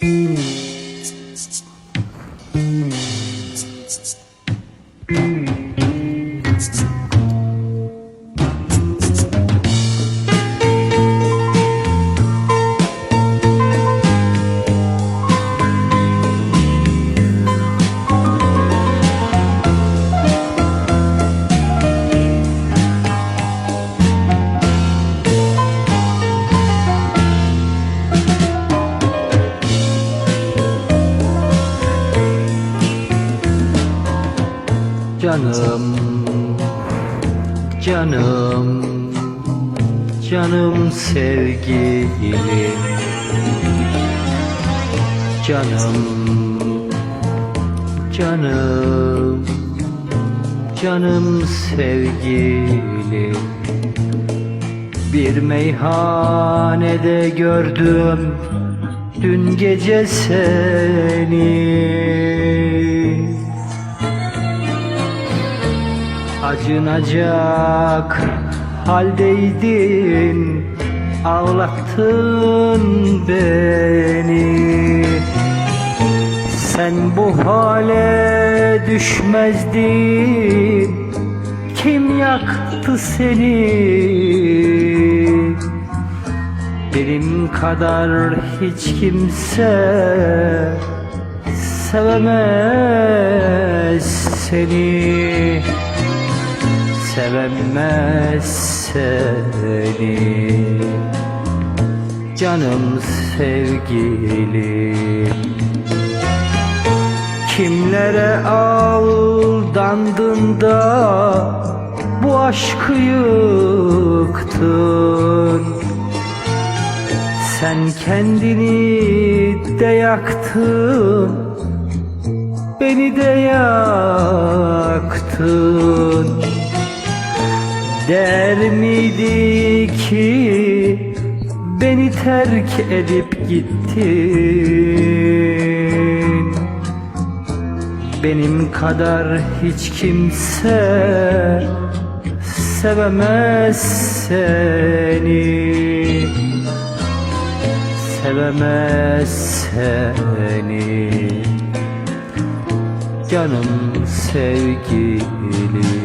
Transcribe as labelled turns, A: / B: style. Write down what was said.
A: Mm-hmm. Canım, canım, canım sevgilim. Canım, canım, canım sevgilim. Bir meyhanede gördüm dün gece seni Acınacak haldeydin Ağlattın beni. Sen bu hale düşmezdin Kim yaktı seni? Benim kadar hiç kimse Sevemez seni sevemez seni Canım sevgilim. Kimlere aldandın da Bu aşkı yıktın? Sen kendini de yaktın Beni de yaktın Der miydi ki beni terk edip gittin? Benim kadar hiç kimse sevemez seni. Sevemez seni. Canım sevgilim